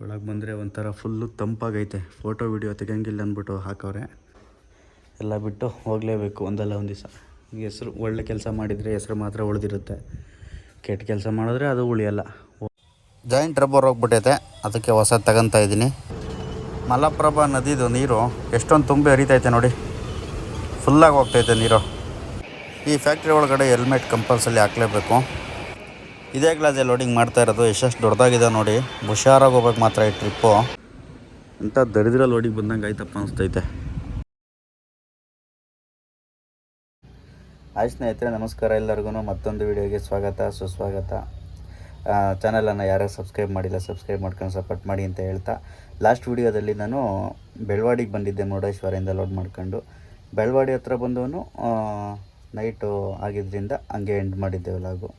ಒಳಗೆ ಬಂದರೆ ಒಂಥರ ಫುಲ್ಲು ತಂಪಾಗೈತೆ. ಫೋಟೋ ವಿಡಿಯೋ ತೆಗಂಗಿಲ್ಲ ಅಂದ್ಬಿಟ್ಟು ಹಾಕವ್ರೆ. ಎಲ್ಲ ಬಿಟ್ಟು ಹೋಗಲೇಬೇಕು ಒಂದಲ್ಲ ಒಂದು ದಿವಸ ಹೆಸರು ಒಳ್ಳೆ ಕೆಲಸ ಮಾಡಿದರೆ ಹೆಸರು ಮಾತ್ರ ಉಳಿದಿರುತ್ತೆ. ಕೆಟ್ಟ ಕೆಲಸ ಮಾಡಿದ್ರೆ ಅದು ಉಳಿಯಲ್ಲ. Joint rubber ಹೋಗ್ಬಿಟ್ಟೈತೆ. ಅದಕ್ಕೆ ಹೊಸ ತಗೊಂತ ಇದ್ದೀನಿ. ಮಲಪ್ರಭಾ ನದಿದು ನೀರು ಎಷ್ಟೊಂದು ತುಂಬಿ ಹರಿತೈತೆ ನೋಡಿ. ಫುಲ್ಲಾಗಿ ಹೋಗ್ತೈತೆ ನೀರು. ಈ ಫ್ಯಾಕ್ಟ್ರಿ ಒಳಗಡೆ ಹೆಲ್ಮೆಟ್ ಕಂಪಲ್ಸರಿ ಹಾಕಲೇಬೇಕು. ಇದೇ ಗ್ಲಾಸಲ್ಲಿ ಲೋಡಿಂಗ್ ಮಾಡ್ತಾ ಇರೋದು. ಎಷ್ಟೆಷ್ಟು ದೊಡ್ಡದಾಗಿದೆ ನೋಡಿ. ಹುಷಾರಾಗಿ ಹೋಗ್ಬೇಕು ಮಾತ್ರ ಈ ಟ್ರಿಪ್ಪು ಅಂತ ದರಿದ್ರ ಲೋಡಿಗೆ ಬಂದಂಗೆ ಆಯ್ತಪ್ಪ ಅನಿಸ್ತೈತೆ. ಆಯ್ ಸ್ನೇಹಿತರೆ ನಮಸ್ಕಾರ ಎಲ್ಲರಿಗೂ ಮತ್ತೊಂದು ವಿಡಿಯೋಗೆ ಸ್ವಾಗತ ಸುಸ್ವಾಗತ. ಚಾನಲನ್ನು ಯಾರ್ಯಾರು ಸಬ್ಸ್ಕ್ರೈಬ್ ಮಾಡಿಲ್ಲ ಸಬ್ಸ್ಕ್ರೈಬ್ ಮಾಡ್ಕೊಂಡು ಸಪೋರ್ಟ್ ಮಾಡಿ ಅಂತ ಹೇಳ್ತಾ. ಲಾಸ್ಟ್ ವಿಡಿಯೋದಲ್ಲಿ ನಾನು ಬೆಳವಾಡಿಗೆ ಬಂದಿದ್ದೆ ಮುರುಡೇಶ್ವರಿಂದ ಲೋಡ್ ಮಾಡ್ಕೊಂಡು. ಬೆಳವಾಡಿ ಹತ್ರ ಬಂದವನು ನೈಟು ಆಗಿದ್ದರಿಂದ ಹಂಗೆ ಎಂಡ್ ಮಾಡಿದ್ದೆ ವ್ಲಾಗು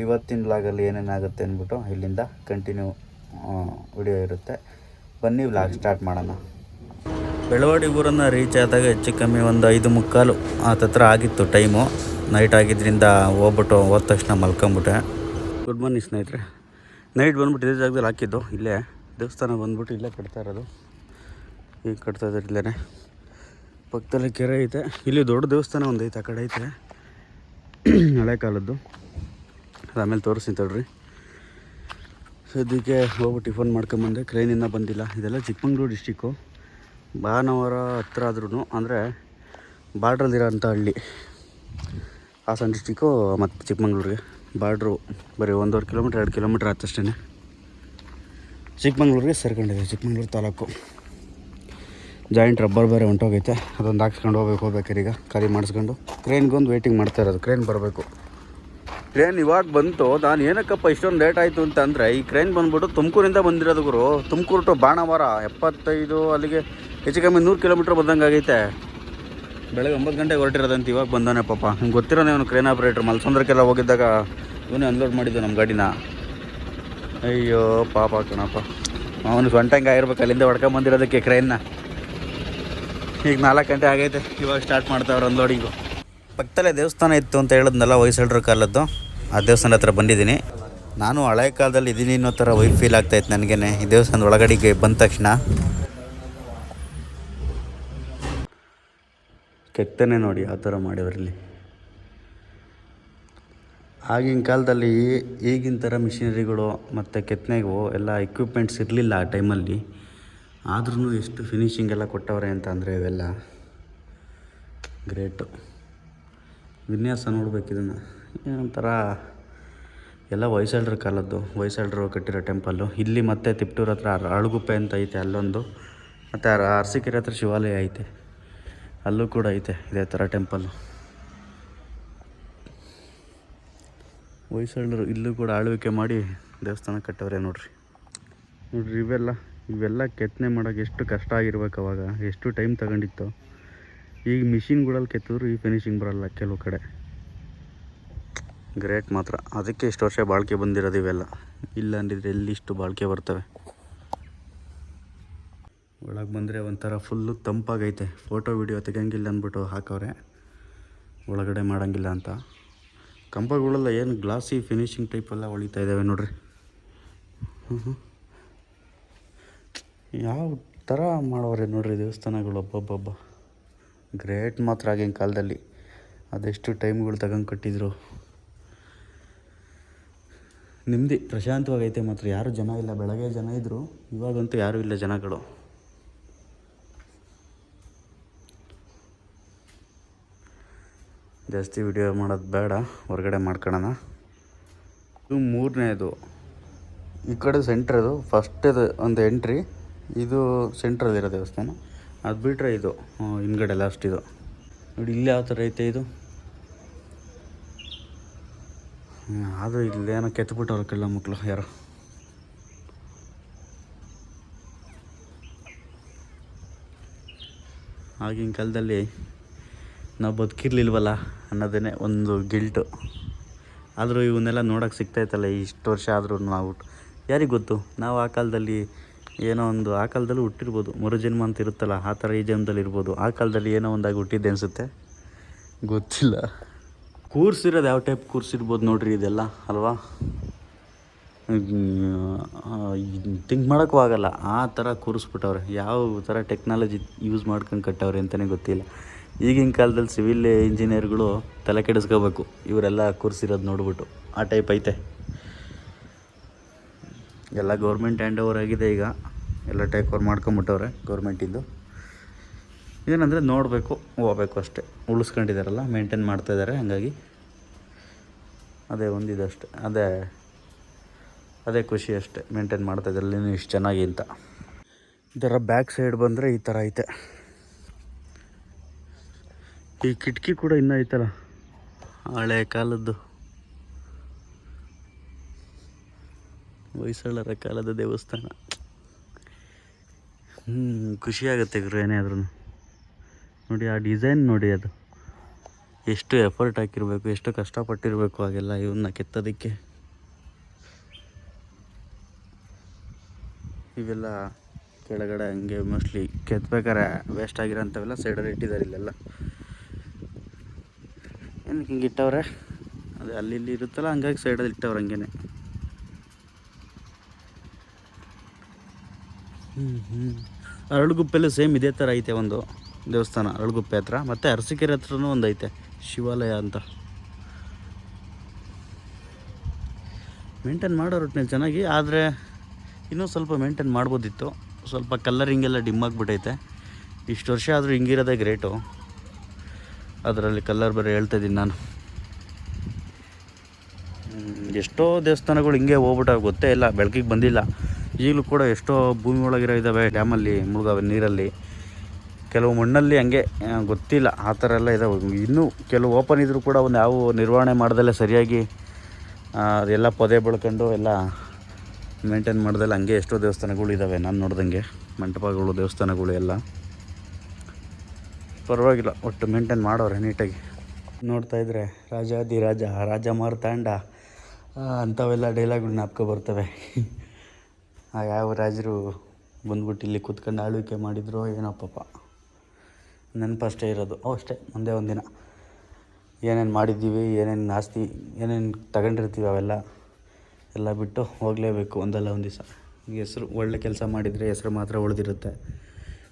ಇವತ್ತಿನ ವ್ಲಾಗಲ್ಲಿ ಏನೇನಾಗುತ್ತೆ ಅಂದ್ಬಿಟ್ಟು ಇಲ್ಲಿಂದ ಕಂಟಿನ್ಯೂ ವಿಡಿಯೋ ಇರುತ್ತೆ. ಬನ್ನಿ ಬ್ಲಾಗ್ ಸ್ಟಾರ್ಟ್ ಮಾಡೋಣ. ಬೆಳವಾಡಿ ಊರನ್ನು ರೀಚ್ ಆದಾಗ ಹೆಚ್ಚು ಕಮ್ಮಿ ಒಂದು ಐದು ಮುಕ್ಕಾಲು ಆತತ್ರ ಆಗಿತ್ತು ಟೈಮು ನೈಟ್ ಆಗಿದ್ದರಿಂದ ಹೋಗ್ಬಿಟ್ಟು ಹೋದ ತಕ್ಷಣ ಮಲ್ಕೊಂಬಿಟ್ಟೆ. ಗುಡ್ ಮಾರ್ನಿಂಗ್ ಸ್ನೇಹಿತರೆ. ನೈಟ್ ಬಂದ್ಬಿಟ್ಟು ಇದೇ ಜಾಗದಲ್ಲಿ ಹಾಕಿದ್ದು, ಇಲ್ಲೇ. ದೇವಸ್ಥಾನ ಬಂದ್ಬಿಟ್ಟು ಇಲ್ಲೇ ಕಟ್ತಾ ಇರೋದು. ಈಗ ಕಟ್ತಾ ಇದ್ದಾರೆ ಇಲ್ಲೇ ಪಕ್ಕದಲ್ಲಿ ಕೆರೆ ಐತೆ. ಇಲ್ಲಿ ದೊಡ್ಡ ದೇವಸ್ಥಾನ ಒಂದು ಐತೆ ಆ ಕಡೆ ಐತೆ. ಹಳೆ ಕಾಲದ್ದು. ಆಮೇಲೆ ತೋರಿಸ್ತೀನಿ ತಡ್ರಿ ಸದ್ಯಕ್ಕೆ ಹೋಗಿ ಟಿಫನ್ ಮಾಡ್ಕೊಂಬಂದೆ. ಕ್ರೈನಿಂದ ಬಂದಿಲ್ಲ. ಇದೆಲ್ಲ ಚಿಕ್ಕಮಂಗ್ಳೂರು ಡಿಸ್ಟಿಕ್ಕು ಭಾನುವಾರ ಹತ್ರ ಆದ್ರೂ ಅಂದರೆ ಬಾರ್ಡ್ರಲ್ಲಿರೋಂಥ ಹಳ್ಳಿ. ಹಾಸನ ಡಿಸ್ಟಿಕ್ಕು ಮತ್ತು ಚಿಕ್ಕಮಂಗ್ಳೂರಿಗೆ. ಬಾರ್ಡ್ರು ಬರೀ ಒಂದೂವರೆ ಕಿಲೋಮೀಟ್ರ್ ಎರಡು ಕಿಲೋಮೀಟ್ರ್ ಆಯ್ತಷ್ಟೇ ಚಿಕ್ಕಮಂಗ್ಳೂರಿಗೆ ಸೇರ್ಕೊಂಡಿದೆ ಚಿಕ್ಕಮಂಗ್ಳೂರು ತಾಲೂಕು. ಜಾಯಿಂಟ್ ರಬ್ಬರ್ ಬೇರೆ ಹೊಂಟೋಗೈತೆ ಅದೊಂದು ಹಾಕ್ಸ್ಕೊಂಡು ಹೋಗ್ಬೇಕು ಹೋಗ್ಬೇಕಾರೆ ಈಗ ಖಾಲಿ ಮಾಡಿಸ್ಕೊಂಡು. ಕ್ರೇನ್ಗೊಂದು ವೆಯ್ಟಿಂಗ್ ಮಾಡ್ತಾ ಇರೋದು. ಕ್ರೇನ್ ಬರಬೇಕು. ಕ್ರೇನ್ ಇವಾಗ ಬಂತು. ನಾನು ಏನಕ್ಕಪ್ಪ ಇಷ್ಟೊಂದು ಲೇಟ್ ಆಯಿತು ಅಂತ ಅಂದರೆ ಈ ಕ್ರೇನ್ ಬಂದ್ಬಿಟ್ಟು ತುಮಕೂರಿಂದ ಬಂದಿರೋದು ಗುರು. ತುಮಕೂರು ಟು ಬಾಣವಾರ, ಎಪ್ಪತ್ತೈದು ಅಲ್ಲಿಗೆ ಹೆಚ್ಚು ಕಮ್ಮಿ ನೂರು ಕಿಲೋಮೀಟ್ರ್ ಬಂದಂಗೆ ಆಗೈತೆ. ಬೆಳಗ್ಗೆ ಒಂಬತ್ತು ಗಂಟೆಗೆ ಹೊರಟಿರೋದಂತ ಇವಾಗ ಬಂದಾನೆ ಪಾಪ. ಹಿಂಗೆ ಗೊತ್ತಿರೋನೇ ಅವನು ಕ್ರೇನ್ ಆಪ್ರೇಟ್ರ್ ಮಲ್ಸಂದ್ರಕ್ಕೆಲ್ಲ ಹೋಗಿದ್ದಾಗ ಇವನೇ ಅನ್ಲೋಡ್ ಮಾಡಿದ್ದು ನಮ್ಮ ಗಾಡಿನ. ಅಯ್ಯೋ, ಪಾಪ ಕಣಪ್ಪ. ಅವನು ಸೊಂಟಂಗೆ ಆಗಿರ್ಬೇಕು, ಅಲ್ಲಿಂದ ಹೊಡ್ಕೊಂಬಂದಿರೋದಕ್ಕೆ ಕ್ರೇನ್ನ ಈಗ ನಾಲ್ಕು ಗಂಟೆ ಆಗೈತೆ. ಇವಾಗ ಸ್ಟಾರ್ಟ್ ಮಾಡ್ತಾವ್ರೆ ಅನ್ಲೋಡಿಂಗು ಪಕ್ಕದಲ್ಲೇ ದೇವಸ್ಥಾನ ಇತ್ತು ಅಂತ ಹೇಳಿದ್ನಲ್ಲ ಹೊಯ್ಸಳರ ಕಾಲದ್ದು. ಆ ದೇವಸ್ಥಾನ ಹತ್ರ ಬಂದಿದ್ದೀನಿ. ನಾನು ಹಳೆ ಕಾಲದಲ್ಲಿ ಇದ್ದೀನಿ ಅನ್ನೋ ಥರ ವೈಫ್ ಫೀಲ್ ಆಗ್ತಾಯಿತ್ತು ನನಗೇನೆ. ಈ ದೇವಸ್ಥಾನದ ಒಳಗಡೆಗೆ ಬಂದ ತಕ್ಷಣ. ಕೆತ್ತನೆ ನೋಡಿ ಆ ಥರ ಮಾಡಿದ್ರಲ್ಲಿ. ಆಗಿನ ಕಾಲದಲ್ಲಿ ಈಗಿನ ಥರ ಮಿಷಿನರಿಗಳು ಮತ್ತು ಕೆತ್ತನೆಗೂ ಎಲ್ಲ ಎಕ್ವಿಪ್ಮೆಂಟ್ಸ್ ಇರಲಿಲ್ಲ ಆ ಟೈಮಲ್ಲಿ. ಆದ್ರೂ ಎಷ್ಟು ಫಿನಿಷಿಂಗ್ ಎಲ್ಲ ಕೊಟ್ಟವ್ರೆ ಅಂತ ಅಂದರೆ ಇವೆಲ್ಲ ಗ್ರೇಟು ವಿನ್ಯಾಸ ನೋಡ್ಬೇಕು ಇದನ್ನು. ಏನೊಂಥರ ಎಲ್ಲ ಹೊಯ್ಸಳರ ಕಾಲದ್ದು, ಹೊಯ್ಸಳರು ಕಟ್ಟಿರೋ ಟೆಂಪಲ್ಲು. ಇಲ್ಲಿ ಮತ್ತೆ ತಿಪ್ಟೂರ್ ಹತ್ರ ಅಳುಗುಪ್ಪೆ ಅಂತ ಐತೆ ಅಲ್ಲೊಂದು. ಮತ್ತು ಅರ, ಅರಸೀಕೆರೆ ಹತ್ರ ಶಿವಾಲಯ ಐತೆ. ಅಲ್ಲೂ ಕೂಡ ಐತೆ ಇದೇ ಥರ ಟೆಂಪಲ್ಲು. ಹೊಯ್ಸಳರು ಇಲ್ಲೂ ಕೂಡ ಆಳ್ವಿಕೆ ಮಾಡಿ ದೇವಸ್ಥಾನ ಕಟ್ಟವ್ರೆ ನೋಡ್ರಿ. ನೋಡ್ರಿ ಇವೆಲ್ಲ ಇವೆಲ್ಲ ಕೆತ್ತನೆ ಮಾಡೋಕೆ ಎಷ್ಟು ಕಷ್ಟ ಆಗಿರ್ಬೇಕು ಅವಾಗ, ಎಷ್ಟು ಟೈಮ್ ತಗೊಂಡಿತ್ತು. ಈಗ ಮಿಷಿನ್ಗಳಲ್ಲಿ ಕೆತ್ತಿದ್ರು ಈ ಫಿನಿಶಿಂಗ್ ಬರಲ್ಲ ಕೆಲವು ಕಡೆ. ಗ್ರೇಟ್ ಮಾತ್ರ. ಅದಕ್ಕೆ ಇಷ್ಟು ವರ್ಷ ಬಾಳಿಕೆ ಬಂದಿರೋದು ಇವೆಲ್ಲ. ಇಲ್ಲ ಅಂದಿದ್ರೆ ಎಲ್ಲಿ ಇಷ್ಟು ಬಾಳಿಕೆ ಬರ್ತವೆ? ಒಳಗೆ ಬಂದರೆ ಒಂಥರ ಫುಲ್ಲು ತಂಪಾಗೈತೆ. ಫೋಟೋ ವಿಡಿಯೋ ತೆಗಂಗಿಲ್ಲ ಅಂದ್ಬಿಟ್ಟು ಹಾಕವ್ರೆ. ಒಳಗಡೆ ಮಾಡೋಂಗಿಲ್ಲ ಅಂತ. ಕಂಪಗಳೆಲ್ಲ ಏನು ಗ್ಲಾಸಿ ಫಿನಿಶಿಂಗ್ ಟೈಪೆಲ್ಲ ಹೊಳಿತಾ ಇದ್ದಾವೆ ನೋಡ್ರಿ. ಯಾವ ಥರ ಮಾಡೋರೆ ನೋಡ್ರಿ ದೇವಸ್ಥಾನಗಳು? ಒಬ್ಬೊಬ್ಬೊಬ್ಬ ಗ್ರೇಟ್ ಮಾತ್ರ ಆಗಿನ ಕಾಲದಲ್ಲಿ. ಅದೆಷ್ಟು ಟೈಮ್ಗಳು ತಗೊಂಡು ಕಟ್ಟಿದ್ರು. ನೆಮ್ಮದಿ ಪ್ರಶಾಂತವಾಗೈತೆ ಮಾತ್ರ. ಯಾರು ಜನ ಇಲ್ಲ, ಬೆಳಗ್ಗೆ ಜನ ಇದ್ದರು ಇವಾಗಂತೂ ಯಾರೂ ಇಲ್ಲ ಜನಗಳು. ಜಾಸ್ತಿ ವಿಡಿಯೋ ಮಾಡೋದು ಬೇಡ, ಹೊರಗಡೆ ಮಾಡ್ಕೊಳ್ಳೋಣ ಇದು ಮೂರನೇದು. ಈ ಕಡೆ ಸೆಂಟ್ರದು ಫಸ್ಟ್ ಇದು ಒಂದು ಎಂಟ್ರಿ ಇದು ಸೆಂಟ್ರಲ್ಲಿರೋ ದೇವಸ್ಥಾನ. ಅದು ಬಿಟ್ಟರೆ ಇದು ಹಿಂದ್ಗಡೆ ಲಾಸ್ಟ್ ಇದು. ನೋಡಿ ಇಲ್ಲಿ ಯಾವ ಥರ ಐತೆ ಇದು? ಆದರೂ ಇಲ್ಲೇನೋ ಕೆತ್ತಬಿಟ್ಟವ್ರ ಕೆಲ ಮಕ್ಕಳು ಯಾರು. ಆಗಿನ ಕಾಲದಲ್ಲಿ ನಾವು ಬದುಕಿರ್ಲಿಲ್ವಲ್ಲ ಅನ್ನೋದೇ ಒಂದು ಗಿಲ್ಟು ಆದರೂ ಇವನ್ನೆಲ್ಲ ನೋಡೋಕೆ ಸಿಗ್ತಾಯಿತ್ತಲ್ಲ ಇಷ್ಟು ವರ್ಷ ಆದರೂ ನಾವು. ಯಾರಿಗೆ ಗೊತ್ತು? ನಾವು ಆ ಕಾಲದಲ್ಲಿ ಏನೋ ಒಂದು ಆ ಕಾಲದಲ್ಲಿ ಹುಟ್ಟಿರ್ಬೋದು. ಮರುಜನ್ಮ ಅಂತ ಇರುತ್ತಲ್ಲ, ಆ ಥರ ಈ ಜನ್ಮದಲ್ಲಿ ಇರ್ಬೋದು. ಆ ಕಾಲದಲ್ಲಿ ಏನೋ ಒಂದಾಗಿ ಹುಟ್ಟಿದ್ದೆ ಅನಿಸುತ್ತೆ? ಗೊತ್ತಿಲ್ಲ. ಕೂರ್ಸಿರೋದು ಯಾವ ಟೈಪ್ ಕೂರ್ಸಿರ್ಬೋದು ನೋಡ್ರಿ ಇದೆಲ್ಲ, ಅಲ್ವಾ? ಥಿಂಕ್ ಮಾಡೋಕ್ಕೂ ಆಗಲ್ಲ. ಆ ಥರ ಕೂರಿಸ್ಬಿಟ್ಟವ್ರೆ. ಯಾವ ಥರ ಟೆಕ್ನಾಲಜಿ ಯೂಸ್ ಮಾಡ್ಕೊಂಡು ಕಟ್ಟವ್ರೆ ಅಂತಲೇ ಗೊತ್ತಿಲ್ಲ. ಈಗಿನ ಕಾಲದಲ್ಲಿ ಸಿವಿಲ್ ಇಂಜಿನಿಯರ್ಗಳು ತಲೆ ಕೆಡಿಸ್ಕೋಬೇಕು. ಇವರೆಲ್ಲ ಕೂರಿಸಿರೋದು ನೋಡ್ಬಿಟ್ಟು. ಆ ಟೈಪ್ ಐತೆ. ಎಲ್ಲ ಗೌರ್ಮೆಂಟ್ ಹ್ಯಾಂಡ್ ಓವರ್ ಆಗಿದೆ ಈಗ. ಎಲ್ಲ ಟೇಕ್ ಓವರ್ ಮಾಡ್ಕೊಂಬಿಟ್ಟವ್ರೆ ಗೌರ್ಮೆಂಟಿಂದು ಏನಂದರೆ ನೋಡಬೇಕು, ಹೋಗ್ಬೇಕು ಅಷ್ಟೇ. ಉಳಿಸ್ಕೊಂಡಿದ್ದಾರಲ್ಲ ಮೇಂಟೈನ್ ಮಾಡ್ತಾಯಿದ್ದಾರೆ ಹಂಗಾಗಿ ಅದೇ ಒಂದಿದಷ್ಟೇ ಅದೇ ಅದೇ ಖುಷಿ ಅಷ್ಟೇ ಮೇಂಟೈನ್ ಮಾಡ್ತಾಯಿದ್ದಾರೆ ಇಷ್ಟು ಚೆನ್ನಾಗಿ ಅಂತ. ಥರ ಬ್ಯಾಕ್ ಸೈಡ್ ಬಂದರೆ ಈ ಥರ ಐತೆ. ಈ ಕಿಟಕಿ ಕೂಡ ಇನ್ನೂ ಐತಲ್ಲ ಹಳೆ ಕಾಲದ್ದು. ಹೊಯ್ಸಳರ ಕಾಲದ ದೇವಸ್ಥಾನ. ಹ್ಞೂ ಖುಷಿಯಾಗುತ್ತೆ ಗುರು ಏನೇ ಆದ್ರೂ ನೋಡಿ, ಆ ಡಿಸೈನ್ ನೋಡಿ ಅದು. ಎಷ್ಟು ಎಫರ್ಟ್ ಹಾಕಿರಬೇಕು, ಎಷ್ಟು ಕಷ್ಟಪಟ್ಟಿರಬೇಕು ಹಾಗೆಲ್ಲ ಇವನ್ನ ಕೆತ್ತೋದಕ್ಕೆ. ಇವೆಲ್ಲ ಕೆಳಗಡೆ ಹಂಗೆ ಮೋಸ್ಟ್ಲಿ ಕೆತ್ತಬೇಕಾರೆ ವೇಸ್ಟ್ ಆಗಿರೋಂಥವೆಲ್ಲ ಸೈಡಲ್ಲಿ ಇಟ್ಟಿದ್ದಾರೆ ಇಲ್ಲೆಲ್ಲ. ಏನಕ್ಕೆ ಹಿಂಗೆ ಇಟ್ಟವ್ರೆ? ಅದೇ ಅಲ್ಲಿ ಇಲ್ಲಿ ಇರುತ್ತಲ್ಲ, ಹಂಗಾಗಿ ಸೈಡಲ್ಲಿ ಇಟ್ಟವ್ರೆ ಹಂಗೇನೆ. ಹ್ಞೂ ಹ್ಞೂ ಅರಳುಗುಪ್ಪೆಲ್ಲೂ ಸೇಮ್ ಇದೇ ಥರ ಐತೆ ಒಂದು ದೇವಸ್ಥಾನ, ಅರಳುಗುಪ್ಪೆ ಹತ್ರ. ಮತ್ತು ಅರಸಿಕೆರೆ ಹತ್ರನೂ ಒಂದು ಐತೆ, ಶಿವಾಲಯ ಅಂತ. ಮೇಂಟೈನ್ ಮಾಡೋ ಒಟ್ಟಿನಲ್ಲಿ ಚೆನ್ನಾಗಿ, ಆದರೆ ಇನ್ನೂ ಸ್ವಲ್ಪ ಮೇಂಟೈನ್ ಮಾಡ್ಬೋದಿತ್ತು. ಸ್ವಲ್ಪ ಕಲ್ಲರಿಂಗೆಲ್ಲ ಡಿಮ್ ಆಗಿಬಿಟ್ಟೈತೆ. ಇಷ್ಟು ವರ್ಷ ಆದರೂ ಹಿಂಗಿರೋದೇ ಗ್ರೇಟು ಅದರಲ್ಲಿ ಕಲ್ಲರ್ ಬೇರೆ ಹೇಳ್ತಾ ಇದ್ದೀನಿ ನಾನು. ಎಷ್ಟೋ ದೇವಸ್ಥಾನಗಳು ಹಿಂಗೆ ಹೋಗ್ಬಿಟ್ಟಾವೆ ಗೊತ್ತೇ ಇಲ್ಲ, ಬೆಳಕಿಗೆ ಬಂದಿಲ್ಲ. ಈಗಲೂ ಕೂಡ ಎಷ್ಟೋ ಭೂಮಿ ಒಳಗಿರೋ ಇದ್ದಾವೆ ಡ್ಯಾಮಲ್ಲಿ ಮುಳುಗಾವೆ ನೀರಲ್ಲಿ. ಕೆಲವು ಮಣ್ಣಲ್ಲಿ ಹಂಗೆ ಗೊತ್ತಿಲ್ಲ, ಆ ಥರ ಎಲ್ಲ ಇದಾವೆ. ಇನ್ನೂ ಕೆಲವು ಓಪನ್ ಇದ್ದರೂ ಕೂಡ ಒಂದು ಯಾವ ನಿರ್ವಹಣೆ ಮಾಡ್ದಲ್ಲೇ ಸರಿಯಾಗಿ ಅದೆಲ್ಲ ಪೊದೆ ಬೆಳ್ಕೊಂಡು ಎಲ್ಲ ಮೇಂಟೈನ್ ಮಾಡ್ದಲ್ಲ ಹಂಗೆ ಎಷ್ಟೋ ದೇವಸ್ಥಾನಗಳು ಇದ್ದಾವೆ ನಾನು ನೋಡ್ದಂಗೆ. ಮಂಟಪಗಳು, ದೇವಸ್ಥಾನಗಳು ಎಲ್ಲ. ಪರವಾಗಿಲ್ಲ, ಒಟ್ಟು ಮೇಂಟೈನ್ ಮಾಡೋರೆ ನೀಟಾಗಿ. ನೋಡ್ತಾ ಇದ್ರೆ ರಾಜಾದಿ ರಾಜ ರಾಜ ಮಾರ್ತಾಂಡ ಅಂಥವೆಲ್ಲ ಡೈಲಾಗ್ಗಳು ನಾಪ್ಕೊ ಬರ್ತವೆ. ಯಾವ ರಾಜರು ಬಂದ್ಬಿಟ್ಟು ಇಲ್ಲಿ ಕೂತ್ಕೊಂಡು ಆಳ್ವಿಕೆ ಮಾಡಿದ್ರು ಏನೋ ಪಾಪ. ನೆನಪು ಅಷ್ಟೇ ಇರೋದು. ಓ ಅಷ್ಟೇ ಮುಂದೆ ಒಂದಿನ. ಏನೇನು ಮಾಡಿದ್ದೀವಿ, ಏನೇನು ಆಸ್ತಿ, ಏನೇನು ತಗೊಂಡಿರ್ತೀವಿ ಅವೆಲ್ಲ, ಎಲ್ಲ ಬಿಟ್ಟು ಹೋಗಲೇಬೇಕು ಒಂದಲ್ಲ ಒಂದು ದಿವಸ. ಹೆಸರು, ಒಳ್ಳೆ ಕೆಲಸ ಮಾಡಿದರೆ ಹೆಸರು ಮಾತ್ರ ಉಳಿದಿರುತ್ತೆ.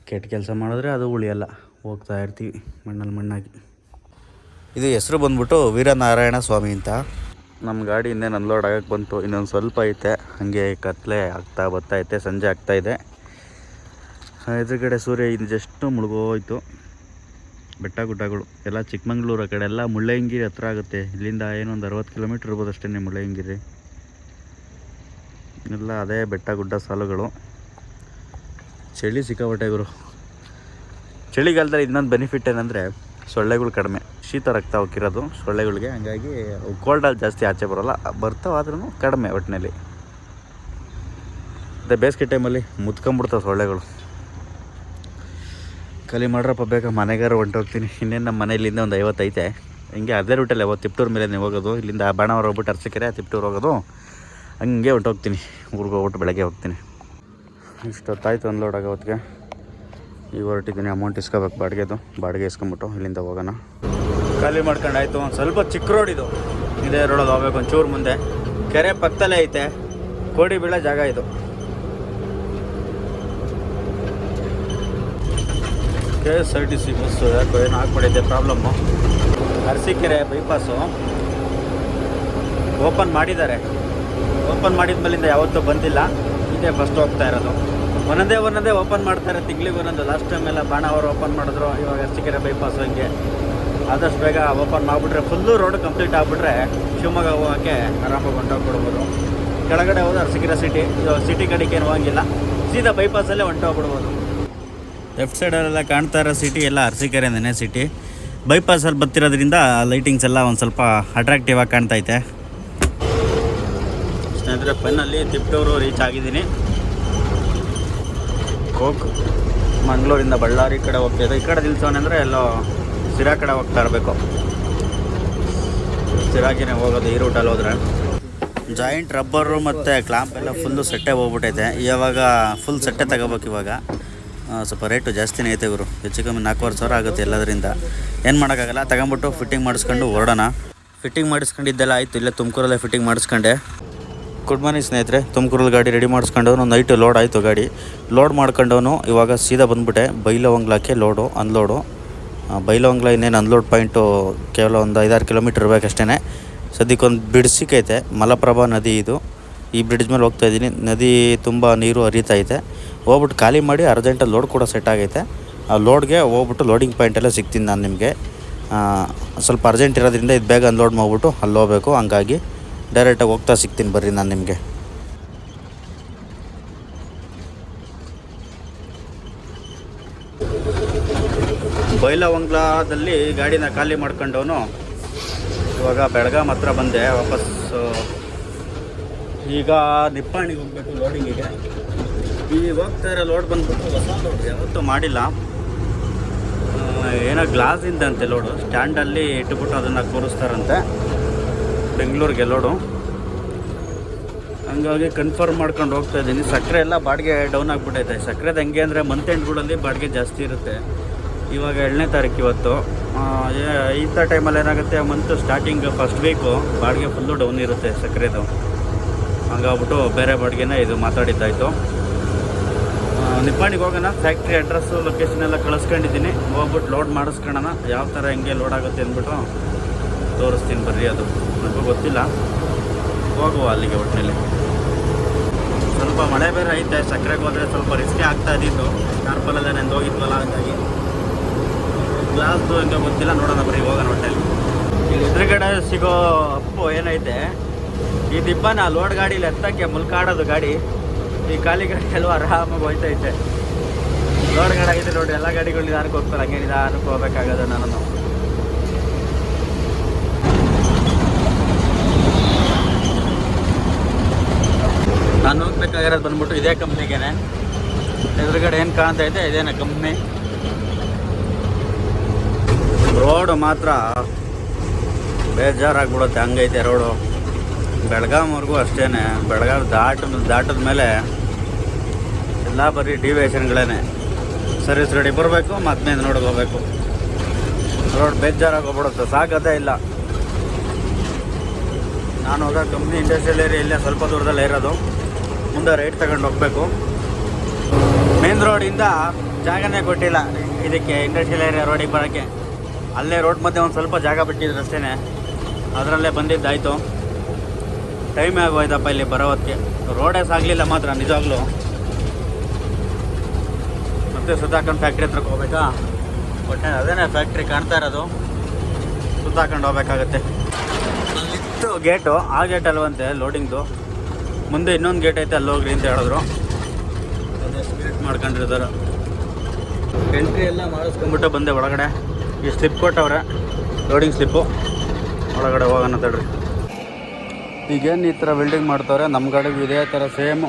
ಕೆಟ್ಟ ಕೆಲಸ ಮಾಡಿದ್ರೆ ಅದು ಉಳಿಯಲ್ಲ. ಹೋಗ್ತಾ ಇರ್ತೀವಿ ಮಣ್ಣಲ್ಲಿ ಮಣ್ಣಾಗಿ. ಇದು ಹೆಸರು ಬಂದ್ಬಿಟ್ಟು ವೀರನಾರಾಯಣ ಸ್ವಾಮಿ ಅಂತ. ನಮ್ಮ ಗಾಡಿ ಇನ್ನೇನು ಅನ್ಲೋಡ್ ಆಗಕ್ಕೆ ಬಂತು, ಇನ್ನೊಂದು ಸ್ವಲ್ಪ ಐತೆ. ಹಾಗೆ ಕತ್ಲೆ ಆಗ್ತಾ ಬರ್ತಾ ಐತೆ, ಸಂಜೆ ಆಗ್ತಾ ಇದೆ. ಎದುರುಗಡೆ ಸೂರ್ಯ ಇನ್ನು ಜಸ್ಟ್ ಮುಳುಗೋಯ್ತು. ಬೆಟ್ಟ ಗುಡ್ಡಗಳು ಎಲ್ಲ ಚಿಕ್ಕಮಂಗ್ಳೂರು ಕಡೆ, ಎಲ್ಲ ಮುಳ್ಳಯ್ಯಂಗಿರಿ ಹತ್ರ ಆಗುತ್ತೆ. ಇಲ್ಲಿಂದ ಏನೊಂದು ಅರವತ್ತು ಕಿಲೋಮೀಟ್ರ್ ಇರ್ಬೋದು ಅಷ್ಟೇ ಮುಳ್ಳಯ್ಯನಗಿರಿ. ಎಲ್ಲ ಅದೇ ಬೆಟ್ಟ ಗುಡ್ಡ ಸಾಲುಗಳು. ಚಳಿ ಸಿಕ್ಕಾಪಟ್ಟೆ ಗುರು. ಚಳಿಗಾಲದಲ್ಲಿ ಇನ್ನೊಂದು ಬೆನಿಫಿಟ್ ಏನಂದರೆ ಸೊಳ್ಳೆಗಳು ಕಡಿಮೆ. ಶೀತ ರಕ್ತ ಹೋಗಿರೋದು ಸೊಳ್ಳೆಗಳಿಗೆ. ಹಂಗಾಗಿ ಕೋಲ್ಡಲ್ಲಿ ಜಾಸ್ತಿ ಆಚೆ ಬರೋಲ್ಲ. ಬರ್ತಾವಾದ್ರೂ ಕಡಿಮೆ ಒಟ್ಟಿನಲ್ಲಿ ಮತ್ತು ಬೇಸಿಗೆ ಟೈಮಲ್ಲಿ ಮುತ್ಕೊಂಬಿಡ್ತಾವೆ ಸೊಳ್ಳೆಗಳು. ಕಲಿ ಮಾಡ್ರಪ್ಪ ಬೇಗ ಮನೆಗಾರ ಹೊಂಟೋಗ್ತೀನಿ ಇನ್ನೇನು ನಮ್ಮ ಮನೆಯಲ್ಲಿಂದ ಒಂದು ಐವತ್ತು ಐತೆ. ಹಿಂಗೆ ಅದೇ ರೂಟಲ್ಲಿ ಯಾವತ್ತು ತಿಪ್ಟೂರು ಮೇಲೆ ನೀವು ಹೋಗೋದು, ಇಲ್ಲಿಂದ ಬಾಣವರ ಹೋಗ್ಬಿಟ್ಟು ಅರ್ಸಿಕೆರೆ ತಿಪ್ಟೂರು ಹೋಗೋದು, ಹಂಗೆ ಹೊಂಟೋಗ್ತೀನಿ ಊರಿಗೆ ಹೋಗ್ಬಿಟ್ಟು ಬೆಳಗ್ಗೆ ಹೋಗ್ತೀನಿ. ಇಷ್ಟೊತ್ತಾಯ್ತು ಅನ್ಲೋಡ್ ಆಗೋ ಹೊತ್ತಿಗೆ. ಈಗ ಹೊರಟಿದ್ದೀನಿ. ಅಮೌಂಟ್ ಇಸ್ಕೋಬೇಕು ಬಾಡಿಗೆದು. ಬಾಡಿಗೆ ಇಸ್ಕೊಂಬಿಟ್ಟು ಇಲ್ಲಿಂದ ಹೋಗೋಣ. ಖಾಲಿ ಮಾಡ್ಕೊಂಡು ಆಯಿತು ಒಂದು ಸ್ವಲ್ಪ ಚಿಕ್ಕ ರೋಡ್ ಇದು. ಇದೇ ರೋಡಲ್ಲಿ ಹೋಗ್ಬೇಕು ಒಂಚೂರು ಮುಂದೆ. ಕೆರೆ ಪಕ್ಕದಲ್ಲೇ ಐತೆ. ಕೋಡಿ ಬೀಳೋ ಜಾಗ ಇದು. K S R T C bus ಯಾಕೋ ಏನು ಹಾಕ್ಬಿಟ್ಟಿದೆ ಪ್ರಾಬ್ಲಮ್ಮು ಅರಸೀಕೆರೆ ಬೈಪಾಸು ಓಪನ್ ಮಾಡಿದ್ದಾರೆ. ಓಪನ್ ಮಾಡಿದ ಮೇಲಿಂದ ಯಾವತ್ತೂ ಬಂದಿಲ್ಲ. ಇದೇ ಫಸ್ಟ್ ಹೋಗ್ತಾ ಇರೋದು. ಒಂದೊಂದೇ ಒಂದೊಂದೇ ಓಪನ್ ಮಾಡ್ತಾರೆ. ತಿಂಗಳಿಗೆ ಒಂದೊಂದು. ಲಾಸ್ಟ್ ಟೈಮ್ ಎಲ್ಲ ಬಾಣಾವರ ಓಪನ್ ಮಾಡಿದ್ರು. ಇವಾಗ ಅರಸೀಕೆರೆ ಬೈಪಾಸ್ ಹಂಗೆ. ಆದಷ್ಟು ಬೇಗ ಓಪನ್ ಮಾಡಿಬಿಟ್ರೆ ಫುಲ್ಲು ರೋಡ್ ಕಂಪ್ಲೀಟ್ ಆಗಿಬಿಟ್ರೆ ಶಿವಮೊಗ್ಗ ಹೋಗೋಕ್ಕೆ ಆರಾಮಾಗಿ ಹೊಂಟೋಗ್ಬಿಡ್ಬೋದು ಕೆಳಗಡೆ ಹೋದ್ರೆ ಅರಸೀಕೆರೆ ಸಿಟಿ ಸಿಟಿ ಕಡೆಗೆ ಏನು ಹೋಗಿಲ್ಲ ಸೀದಾ ಬೈಪಾಸಲ್ಲೇ ಹೊಂಟೋಗ್ಬಿಡ್ಬೋದು ಲೆಫ್ಟ್ ಸೈಡಲ್ಲೆಲ್ಲ ಕಾಣ್ತಾ ಇರೋ ಸಿಟಿ ಎಲ್ಲ ಅರಸೀಕೆರೆನೇ ಸಿಟಿ ಬೈಪಾಸಲ್ಲಿ ಬರ್ತಿರೋದ್ರಿಂದ ಲೈಟಿಂಗ್ಸ್ ಎಲ್ಲ ಒಂದು ಸ್ವಲ್ಪ ಅಟ್ರಾಕ್ಟಿವ್ ಆಗಿ ಕಾಣ್ತೈತೆ. ಸ್ನೇಹಿತರೆ ಪೆನ್ನಲ್ಲಿ ತಿಪ್ಟೂರು ರೀಚ್ ಆಗಿದ್ದೀನಿ. ಕೋಕ್ ಮಂಗಳೂರಿಂದ ಬಳ್ಳಾರಿ ಕಡೆ ಹೋಗ್ತಿದ್ದೆ ಈ ಕಡೆ ನಿಲ್ಸೋಣ ಅಂದರೆ ಎಲ್ಲೋ ಸಿರಾ ಕಡೆ ಹೋಗ್ತಾ ಇರಬೇಕು. ಸಿರಾಗಿನೇ ಹೋಗೋದು ಈ ರೂಟಲ್ಲಿ ಹೋದರೆ. ಜಾಯಿಂಟ್ ರಬ್ಬರು ಮತ್ತು ಕ್ಲಾಂಪ್ ಎಲ್ಲ ಫುಲ್ಲು ಸೆಟ್ಟೆ ಹೋಗ್ಬಿಟ್ಟೈತೆ. ಇವಾಗ ಫುಲ್ ಸೆಟ್ಟೆ ತಗೋಬೇಕು ಇವಾಗ. ಸ್ವಲ್ಪ ರೇಟು ಜಾಸ್ತಿನೇ ಐತೆ ಇವರು. ಹೆಚ್ಚು ಕಮ್ಮಿ ನಾಲ್ಕೂವರೆ ಸಾವಿರ ಆಗುತ್ತೆ ಎಲ್ಲದರಿಂದ. ಏನು ಮಾಡೋಕ್ಕಾಗಲ್ಲ, ತಗೊಂಬಿಟ್ಟು ಫಿಟ್ಟಿಂಗ್ ಮಾಡಿಸ್ಕೊಂಡು ಹೊರಡೋಣ. ಫಿಟ್ಟಿಂಗ್ ಮಾಡಿಸ್ಕೊಂಡಿದ್ದೆಲ್ಲ ಆಯಿತು, ಇಲ್ಲೇ ತುಮಕೂರಲ್ಲೇ ಫಿಟ್ಟಿಂಗ್ ಮಾಡಿಸ್ಕೊಂಡೆ. ಗುಡ್ ಮಾರ್ನಿಂಗ್ ಸ್ನೇಹಿತರೆ. ತುಮಕೂರಲ್ಲಿ ಗಾಡಿ ರೆಡಿ ಮಾಡಿಸ್ಕೊಂಡವನು ನೈಟ್ ಲೋಡ್ ಆಯಿತು ಗಾಡಿ. ಲೋಡ್ ಮಾಡ್ಕೊಂಡವನು, ಇವಾಗ ಸೀದಾ ಬಂದುಬಿಟ್ಟೆ. ಬೈಲವಂಗ್ಲಕ್ಕೆ ಲೋಡು ಅನ್ಲೋಡು ಬೈಲವಂಗ್ಲ ಇನ್ನೇನು ಅನ್ಲೋಡ್ ಪಾಯಿಂಟು ಕೇವಲ ಒಂದು ಐದಾರು ಕಿಲೋಮೀಟ್ರ್ ಇರಬೇಕಷ್ಟೇ ಸದ್ಯಕ್ಕೊಂದು ಬ್ರಿಡ್ಜ್ ಸಿಕ್ಕೈತೆ, ಮಲಪ್ರಭಾ ನದಿ ಇದು. ಈ ಬ್ರಿಡ್ಜ್ ಮೇಲೆ ಹೋಗ್ತಾ ಇದ್ದೀನಿ. ನದಿ ತುಂಬ ನೀರು ಹರಿತಾ ಐತೆ. ಹೋಗ್ಬಿಟ್ಟು ಖಾಲಿ ಮಾಡಿ ಅರ್ಜೆಂಟಲ್ಲಿ ಲೋಡ್ ಕೂಡ ಸೆಟ್ ಆಗೈತೆ. ಆ ಲೋಡ್ಗೆ ಹೋಗ್ಬಿಟ್ಟು ಲೋಡಿಂಗ್ ಪಾಯಿಂಟೆಲ್ಲ ಸಿಗ್ತೀನಿ ನಾನು ನಿಮಗೆ. ಸ್ವಲ್ಪ ಅರ್ಜೆಂಟ್ ಇರೋದ್ರಿಂದ ಇದು ಬೇಗ ಅನ್ಲೋಡ್ ಮಾಡಿಬಿಟ್ಟು ಅಲ್ಲಿ ಹೋಗ್ಬೇಕು ಹಂಗಾಗಿ. ಡೈರೆಕ್ಟಾಗಿ ಹೋಗ್ತಾ ಸಿಗ್ತೀನಿ ಬರ್ರಿ ನಾನು ನಿಮಗೆ. ಬೈಲವಂಗ್ಲಾದಲ್ಲಿ ಗಾಡಿನ ಖಾಲಿ ಮಾಡ್ಕೊಂಡವನು ಇವಾಗ ಬೆಳಗಾಮ್ ಹತ್ರ ಬಂದೆ ವಾಪಸ್ಸು ಈಗ ನಿಪ್ಪಾಣಿಗೆ ಹೋಗ್ಬೇಕು ಲೋಡಿಂಗಿಗೆ ಈಗ ಹೋಗ್ತಾ ಇರೋ ಲೋಡ್ ಬಂದ್ಬಿಟ್ಟು ಹೊಸ ಲೋಡ್ ಯಾವತ್ತೂ ಮಾಡಿಲ್ಲ. ಏನೋ ಗ್ಲಾಸಿಂದಂತೆ ಲೋಡು ಸ್ಟ್ಯಾಂಡಲ್ಲಿ ಇಟ್ಬಿಟ್ಟು ಅದನ್ನು ಕೂರಿಸ್ತಾರಂತೆ. ಬೆಂಗಳೂರಿಗೆ ಗೆಲ್ಲೋಡು. ಹಂಗಾಗಿ ಕನ್ಫರ್ಮ್ ಮಾಡ್ಕೊಂಡು ಹೋಗ್ತಾ ಇದ್ದೀನಿ. ಸಕ್ಕರೆ ಎಲ್ಲ ಬಾಡಿಗೆ ಡೌನ್ ಆಗಿಬಿಟ್ಟೈತೆ. ಸಕ್ಕರೆದು ಹೆಂಗೆ ಅಂದರೆ ಮಂತ್ ಎಂಡ್ಗಳಲ್ಲಿ ಬಾಡಿಗೆ ಜಾಸ್ತಿ ಇರುತ್ತೆ. ಇವಾಗ ಏಳನೇ ತಾರೀಕು ಇವತ್ತು. ಇಂಥ ಟೈಮಲ್ಲಿ ಏನಾಗುತ್ತೆ? ಮಂತ್ ಸ್ಟಾರ್ಟಿಂಗ್ ಫಸ್ಟ್ ವೀಕು ಬಾಡಿಗೆ ಫುಲ್ಲು ಡೌನ್ ಇರುತ್ತೆ ಸಕ್ಕರೆದು. ಹಂಗಾಗ್ಬಿಟ್ಟು ಬೇರೆ ಬಾಡಿಗೆನೇ ಇದು ಮಾತಾಡಿದ್ದಾಯಿತು. ನಿಪ್ಪಾಣಿಗೆ ಹೋಗೋಣ. ಫ್ಯಾಕ್ಟ್ರಿ ಅಡ್ರೆಸ್ಸು ಲೊಕೇಶನ್ ಎಲ್ಲ ಕಳಿಸ್ಕೊಂಡಿದ್ದೀನಿ. ಹೋಗ್ಬಿಟ್ಟು ಲೋಡ್ ಮಾಡಿಸ್ಕೊಳ್ಳೋಣ. ಯಾವ ಥರ ಹೆಂಗೆ ಲೋಡ್ ಆಗುತ್ತೆ ಅಂದ್ಬಿಟ್ಟು ತೋರಿಸ್ತೀನಿ ಬರ್ರಿ ಅದು. ನನಗೂ ಗೊತ್ತಿಲ್ಲ. ಹೋಗುವ ಅಲ್ಲಿಗೆ ಒಟ್ಟಿನಲ್ಲಿ ಸ್ವಲ್ಪ ಮಳೆ ಬೇರೆ ಐತೆ, ಸಕ್ಕರೆಗೆ ಹೋದರೆ ಸ್ವಲ್ಪ ರಿಸ್ಕೇ ಆಗ್ತಾ ಇದ್ದಿತ್ತು ಟಾರ್ಪಲೆಲ್ಲ ನೆಂದು ಹೋಗಿದ್ವಲ್ಲ, ಹಾಗಾಗಿ. ಗ್ಲಾಸ್ದು ಹಂಗೆ ಗೊತ್ತಿಲ್ಲ, ನೋಡೋಣ ಬರೀ ಹೋಗೋಣ ಹೋಟೆಲ್ ಇಲ್ಲಿ ಎದುರುಗಡೆ ಸಿಗೋ ಅಪ್ಪು ಏನೈತೆ, ಈ ದಿಬ್ಬನ ಲೋಡ್ ಗಾಡೀಲಿ ಎತ್ತಕ್ಕೆ ಮುಲ್ಕಾಡೋದು ಗಾಡಿ. ಈ ಖಾಲಿ ಗಾಡಿ ಎಲ್ಲ ಆರಾಮಾಗಿ ಹೋಯ್ತೈತೆ. ಲೋಡ್ ಗಾಡಿ ಆಗಿದೆ ನೋಡಿ ಎಲ್ಲ ಗಾಡಿಗಳು ನಿಧಾನಕ್ಕೆ ಹೋಗ್ತಾರೆ, ಹಂಗೆ ನಿಧಾನಕ್ಕೆ ಹೋಗ್ಬೇಕಾಗದ ನಾನು ನಾನು ಹೋಗ್ಬೇಕಾಗಿರೋದು ಬಂದ್ಬಿಟ್ಟು ಇದೇ ಕಂಪ್ನಿಗೇನೆ. ಎದುರುಗಡೆ ಏನು ಕಾಣ್ತಾ ಇದೆ, ಇದೇನೆ ಕಂಪ್ನಿ. ರೋಡು ಮಾತ್ರ ಬೇಜಾರಾಗ್ಬಿಡುತ್ತೆ, ಹಂಗೈತೆ ರೋಡು. ಬೆಳಗಾಂವರೆಗೂ ಅಷ್ಟೇ ಬೆಳಗಾವಿ ದಾಟ, ದಾಟದ ಮೇಲೆ ಎಲ್ಲ ಬರೀ ಡಿವಿಯೇಷನ್ಗಳೇ ಸರ್ವಿಸ್ ರೆಡಿ ಬರಬೇಕು ಮತ್ತೆ ನೋಡ್ಕೋಬೇಕು ರೋಡ್ ಬೇಜಾರಾಗಿ ಹೋಗ್ಬಿಡುತ್ತೆ ಸಾಕದೇ ಇಲ್ಲ. ನಾನು ಹೋಗೋ ಕಂಪ್ನಿ ಇಂಡಸ್ಟ್ರಿಯಲ್ ಏರಿಯಾ ಇಲ್ಲೇ ಸ್ವಲ್ಪ ದೂರದಲ್ಲೇ ಇರೋದು. ಮುಂದೆ ರೈಟ್ ತಗೊಂಡು ಹೋಗಬೇಕು. ಮೇನ್ ರೋಡಿಂದ ಜಾಗನೇ ಕೊಟ್ಟಿಲ್ಲ. ಇದಕ್ಕೆ ಇಂಡಸ್ಟ್ರಿಯಲ್ ಏರಿಯಾ ರೋಡಿಗೆ ಬರೋಕ್ಕೆ. ಅಲ್ಲೇ ರೋಡ್ ಮಧ್ಯೆ ಒಂದು ಸ್ವಲ್ಪ ಜಾಗ ಬಿಟ್ಟಿದ್ರು ಅಷ್ಟೇ ಅದರಲ್ಲೇ ಬಂದಿದ್ದಾಯಿತು. ಟೈಮ್ ಆಗೋಯ್ತಪ್ಪ ಇಲ್ಲಿ ಬರೋದಕ್ಕೆ ರೋಡೇ ಸಾಗಲಿಲ್ಲ ಮಾತ್ರ, ನಿಜವಾಗ್ಲೂ. ಮತ್ತೆ ಸುತ್ತಾಕೊಂಡು ಫ್ಯಾಕ್ಟ್ರಿ ಹತ್ರಕ್ಕೆ ಹೋಗ್ಬೇಕಾ? ಒಟ್ಟೆ ಅದೇನೇ ಫ್ಯಾಕ್ಟ್ರಿ ಕಾಣ್ತಾ ಇರೋದು. ಸುತ್ತಾಕೊಂಡು ಹೋಗ್ಬೇಕಾಗತ್ತೆ. ಅಲ್ಲಿತ್ತು ಗೇಟು ಆ ಗೇಟ್ ಅಲ್ವಂತೆ ಲೋಡಿಂಗ್ದು ಮುಂದೆ ಇನ್ನೊಂದು ಗೇಟ್ ಐತೆ, ಅಲ್ಲಿ ಹೋಗ್ರಿ ಅಂತ ಹೇಳಿದ್ರು. ಮಾಡ್ಕೊಂಡಿರ್ತಾರ ಎಂಟ್ರಿ ಎಲ್ಲ ಮಾಡಿಸ್ಕೊಂಡ್ಬಿಟ್ಟು ಬಂದೆ ಒಳಗಡೆ. ಈ ಸ್ಲಿಪ್ ಕೊಟ್ಟವ್ರೆ ಲೋಡಿಂಗ್ ಸ್ಲಿಪ್ಪು ಒಳಗಡೆ ಹೋಗೋಣ ತಡ್ರಿ ಈಗೇನು ಈ ಥರ ವೆಲ್ಡಿಂಗ್ ಮಾಡ್ತಾರೆ ನಮ್ಮ ಗಾಡಿಗೆ ಇದೇ ಥರ ಸೇಮ್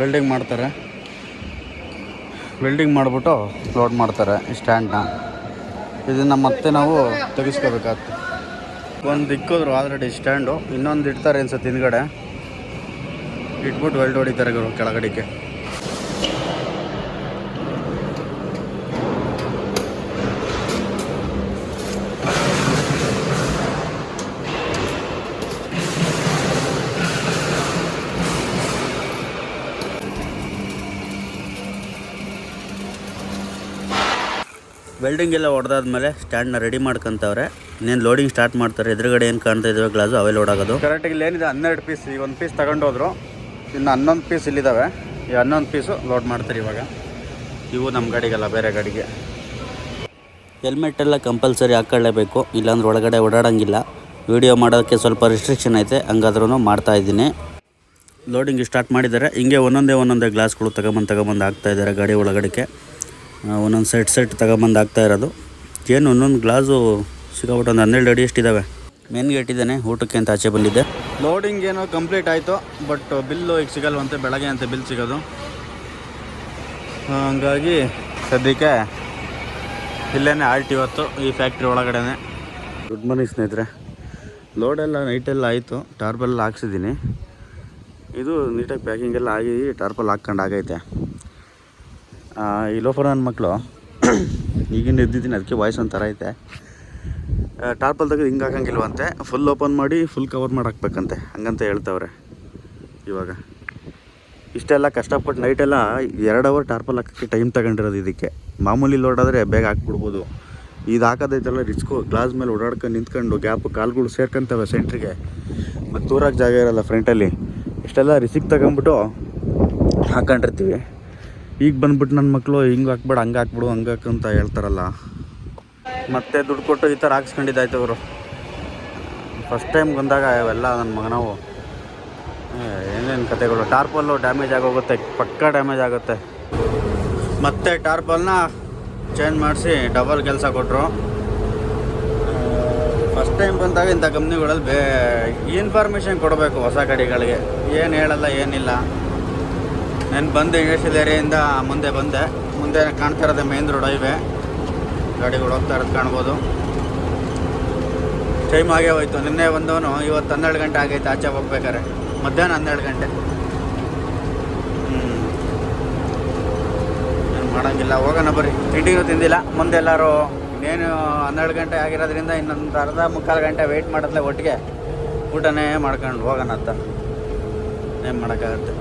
ವೆಲ್ಡಿಂಗ್ ಮಾಡ್ತಾರೆ. ವೆಲ್ಡಿಂಗ್ ಮಾಡಿಬಿಟ್ಟು ಲೋಡ್ ಮಾಡ್ತಾರೆ ಈ ಸ್ಟ್ಯಾಂಡ್ನ ಇದನ್ನು ಮತ್ತೆ ನಾವು ತೆಗಿಸ್ಕೋಬೇಕಾಗ್ತದೆ ಒಂದು ಇಕ್ಕಿದ್ರು ಆಲ್ರೆಡಿ ಸ್ಟ್ಯಾಂಡು ಇನ್ನೊಂದು ಇಡ್ತಾರೆ ಅನ್ಸುತ್ತೆ ಹಿಂದ್ಗಡೆ. ಇಟ್ಬಿಟ್ಟು ವೆಲ್ಡ್ ಹೊಡಿತಾರೆ ಗುರು ಕೆಳಗಡೆಗೆ. ವೆಲ್ಡಿಂಗ್ ಎಲ್ಲ ಹೊಡೆದಾದ್ಮೇಲೆ ಸ್ಟ್ಯಾಂಡ್ನ ರೆಡಿ ಮಾಡ್ಕೊಂತವ್ರೆ. ಇನ್ನೇನು ಲೋಡಿಂಗ್ ಸ್ಟಾರ್ಟ್ ಮಾಡ್ತಾರೆ. ಎದುರುಗಡೆ ಏನು ಕಾಣ್ತಾ ಇದ್ದಾವೆ ಗ್ಲಾಸು ಅವೇ ಲೋಡ್ ಆಗೋದು ಕರೆಕ್ಟಾಗಿ ಇಲ್ಲಿ ಏನಿದೆ? ಹನ್ನೆರಡು ಪೀಸ್ ಈ ಒಂದು ಪೀಸ್ ತಗೊಂಡೋದ್ರು. ಇನ್ನು ಹನ್ನೊಂದು ಪೀಸ್ ಇಲ್ಲಿದ್ದಾವೆ. ಈ ಹನ್ನೊಂದು ಪೀಸು ಲೋಡ್ ಮಾಡ್ತಾರೆ ಇವಾಗ. ಇವು ನಮ್ಮ ಗಾಡಿಗೆಲ್ಲ, ಬೇರೆ ಗಾಡಿಗೆ. ಹೆಲ್ಮೆಟ್ ಎಲ್ಲ ಕಂಪಲ್ಸರಿ ಹಾಕ್ಕೊಳ್ಳೇಬೇಕು ಇಲ್ಲಾಂದ್ರೆ ಒಳಗಡೆ ಓಡಾಡೋಂಗಿಲ್ಲ. ವೀಡಿಯೋ ಮಾಡೋಕ್ಕೆ ಸ್ವಲ್ಪ ರಿಸ್ಟ್ರಿಕ್ಷನ್ ಐತೆ. ಹಂಗಾದ್ರೂ ಮಾಡ್ತಾ ಇದ್ದೀನಿ. ಲೋಡಿಂಗ್ ಸ್ಟಾರ್ಟ್ ಮಾಡಿದ್ದಾರೆ. ಹಿಂಗೆ ಒಂದೊಂದೇ ಒಂದೊಂದೇ ಗ್ಲಾಸ್ಗಳು ತಗೊಂಬಂದು ತಗೊಂಬಂದು ಹಾಕ್ತಾ ಇದ್ದಾರೆ ಗಾಡಿ ಒಳಗಡೆಗೆ. ಒಂದೊಂದು ಸೆಟ್ ಸೆಟ್ ತಗೊಂಬಂದು ಹಾಕ್ತಾ ಇರೋದು. ಏನು, ಒಂದೊಂದು ಗ್ಲಾಸು ಸಿಕ್ಕಾಬಿಟ್ಟು ಒಂದು ಹನ್ನೆರಡು ಅಡಿ ಎಷ್ಟಿದ್ದಾವೆ ಮೇನ್ ಗೇಟ್ ಇದ್ದಾನೆ ಊಟಕ್ಕೆ ಅಂತ ಆಚೆ ಬಂದಿದ್ದೆ. ಲೋಡಿಂಗ್ ಏನೋ ಕಂಪ್ಲೀಟ್ ಆಯಿತು ಬಟ್ ಬಿಲ್ಲು ಈಗ ಸಿಗಲ್ವಂತೆ ಬೆಳಗ್ಗೆ ಅಂತ ಬಿಲ್ ಸಿಗೋದು. ಹಂಗಾಗಿ ಸದ್ಯಕ್ಕೆ ಇಲ್ಲೇ ಆಲ್ಟ್ ಇವತ್ತು ಈ ಫ್ಯಾಕ್ಟ್ರಿ ಒಳಗಡೆನೆ. ಗುಡ್ ಮಾರ್ನಿಂಗ್ ಸ್ನೇಹಿತರೆ. ಲೋಡೆಲ್ಲ ನೈಟೆಲ್ಲ ಆಯಿತು ಟಾರ್ಪಲ್ ಹಾಕ್ಸಿದ್ದೀನಿ. ಇದು ನೀಟಾಗಿ ಪ್ಯಾಕಿಂಗ್ ಎಲ್ಲ ಆಗಿ ಟಾರ್ಪಲ್ ಹಾಕ್ಕೊಂಡು ಆಗೈತೆ. ಆ, ಈ ಲೋಫರ್ ನನ್ನ ಮಕ್ಕಳು ಈಗಿನ ಇದ್ದಿದ್ದೀನಿ ಅದಕ್ಕೆ ವಾಯ್ಸ್ ಒಂಥರ ಐತೆ. ಟಾರ್ಪಲ್ ತೆಗೆದು ಹಿಂಗೆ ಹಾಕಂಗಿಲ್ವಂತೆ. ಫುಲ್ ಓಪನ್ ಮಾಡಿ ಫುಲ್ ಕವರ್ ಮಾಡಿ ಹಾಕ್ಬೇಕಂತೆ. ಹಂಗಂತ ಹೇಳ್ತವ್ರೆ ಇವಾಗ. ಇಷ್ಟೆಲ್ಲ ಕಷ್ಟಪಟ್ಟು ನೈಟೆಲ್ಲ ಎರಡು ಅವರ್ ಟಾರ್ಪಲ್ ಹಾಕೋಕ್ಕೆ ಟೈಮ್ ತಗೊಂಡಿರೋದು ಇದಕ್ಕೆ. ಮಾಮೂಲಿ ಲೋಡ್ ಆದರೆ ಬೇಗ ಹಾಕ್ಬಿಡ್ಬೋದು. ಇದು ಹಾಕೋದೈತಲ್ಲ ರಿಸ್ಕು ಗ್ಲಾಸ್ ಮೇಲೆ ಓಡಾಡ್ಕೊಂಡು ನಿಂತ್ಕೊಂಡು ಗ್ಯಾಪ್ ಕಾಲುಗಳು ಸೇರ್ಕೊಂತವೆ ಸೆಂಟ್ರಿಗೆ ಮತ್ತು ದೂರಕ್ಕೆ ಜಾಗ ಇರೋಲ್ಲ ಫ್ರಂಟಲ್ಲಿ ಇಷ್ಟೆಲ್ಲ ರಿಸಿಕ್ ತಗೊಂಬಿಟ್ಟು ಹಾಕೊಂಡಿರ್ತೀವಿ. ಈಗ ಬಂದ್ಬಿಟ್ಟು ನನ್ನ ಮಕ್ಕಳು ಹಿಂಗೆ ಹಾಕ್ಬೇಡ, ಹಂಗೆ ಹಾಕ್ಬಿಡು, ಹಂಗೆ ಹಾಕಂತ ಹೇಳ್ತಾರಲ್ಲ. ಮತ್ತೆ ದುಡ್ಡು ಕೊಟ್ಟು ಈ ಥರ ಹಾಕ್ಸ್ಕೊಂಡಿದ್ದಾಯ್ತು ಅವರು ಫಸ್ಟ್ ಟೈಮ್ ಬಂದಾಗ ಅವೆಲ್ಲ ನನ್ನ ಮಗನವು ಏನೇನು ಕತೆಗಳು. ಟಾರ್ಪಲ್ಲು ಡ್ಯಾಮೇಜ್ ಆಗೋಗುತ್ತೆ, ಪಕ್ಕ ಡ್ಯಾಮೇಜ್ ಆಗುತ್ತೆ. ಮತ್ತೆ ಟಾರ್ಪಲ್ನ ಚೇಂಜ್ ಮಾಡಿಸಿ ಡಬಲ್ ಕೆಲಸ ಕೊಟ್ಟರು ಫಸ್ಟ್ ಟೈಮ್ ಬಂದಾಗ ಇಂಥ ಕಂಪ್ನಿಗಳಲ್ಲಿ ಬೇ ಇನ್ಫಾರ್ಮೇಷನ್ ಕೊಡಬೇಕು ಹೊಸ ಗಾಡಿಗಳಿಗೆ ಏನು ಹೇಳಲ್ಲ, ಏನಿಲ್ಲ. ನಾನು ಬಂದೆ ಇಂಡಸ್ಟ್ರಿಯಲ್ ಏರಿಯಿಂದ ಮುಂದೆ ಬಂದೆ. ಮುಂದೆ ಕಾಣ್ತಾ ಇರೋದೇ ಮೇನ್ ರೋಡ್ ಹೈವೇ ಗಾಡಿಗಳು ಹೋಗ್ತಾ ಇರೋದು ಕಾಣ್ಬೋದು. ಟೈಮ್ ಆಗೇ ಹೋಯ್ತು. ನಿನ್ನೆ ಬಂದವನು ಇವತ್ತು ಹನ್ನೆರಡು ಗಂಟೆ ಆಗೈತೆ, ಆಚೆ ಹೋಗ್ಬೇಕಾರೆ ಮಧ್ಯಾಹ್ನ ಹನ್ನೆರಡು ಗಂಟೆ. ಏನು ಮಾಡೋಂಗಿಲ್ಲ, ಹೋಗೋಣ ಬರ್ರಿ. ತಿಂಡಿನೂ ತಿಂದಿಲ್ಲ. ಮುಂದೆ ಎಲ್ಲರೂ ಇನ್ನೇನು ಹನ್ನೆರಡು ಗಂಟೆ ಆಗಿರೋದ್ರಿಂದ ಇನ್ನೊಂದು ಅರ್ಧ ಮುಕ್ಕಾಲು ಗಂಟೆ ವೆಯ್ಟ್ ಮಾಡಿದ್ಲೆ ಒಟ್ಟಿಗೆ ಊಟನೇ ಮಾಡ್ಕೊಂಡು ಹೋಗೋಣ ಅಂತ. ಏನು ಮಾಡೋಕ್ಕಾಗತ್ತೆ.